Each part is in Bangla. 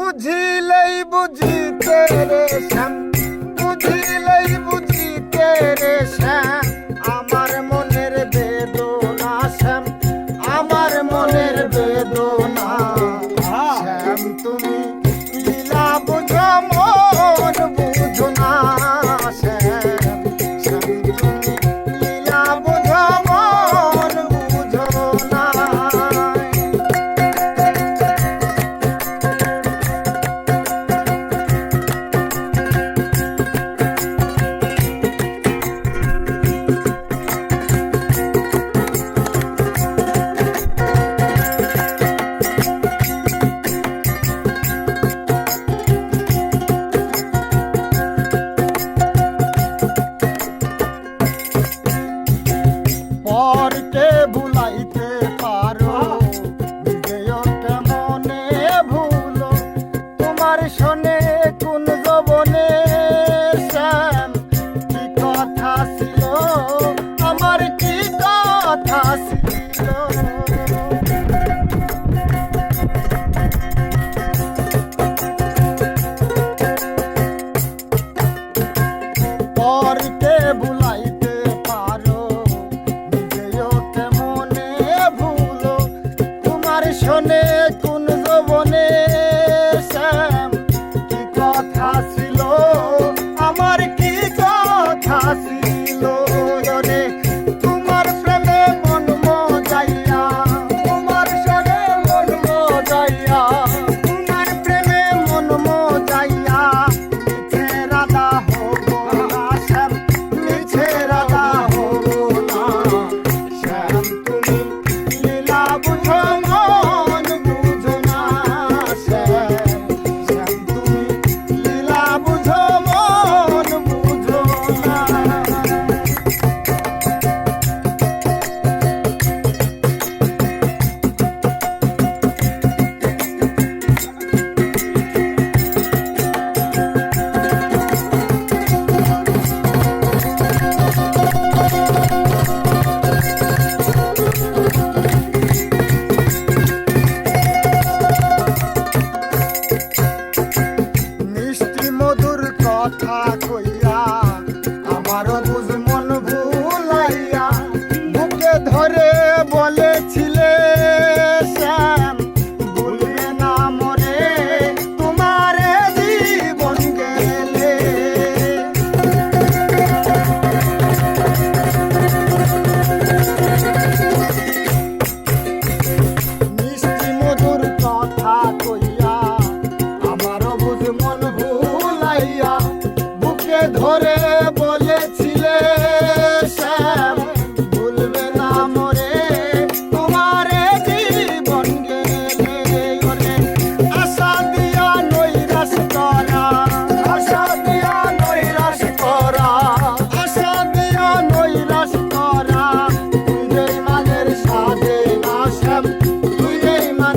বুঝিলেই বুঝি তেরে শ্যাম বুঝিলেই বুঝি তেরে শ্যাম। ভুলাইতে পারো? বিজয় কেমনে ভুলো? তোমার শোনে কোন জবনে শ্যাম? কথা ছিল? আমার কি কথা দর্শনে talk.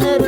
on.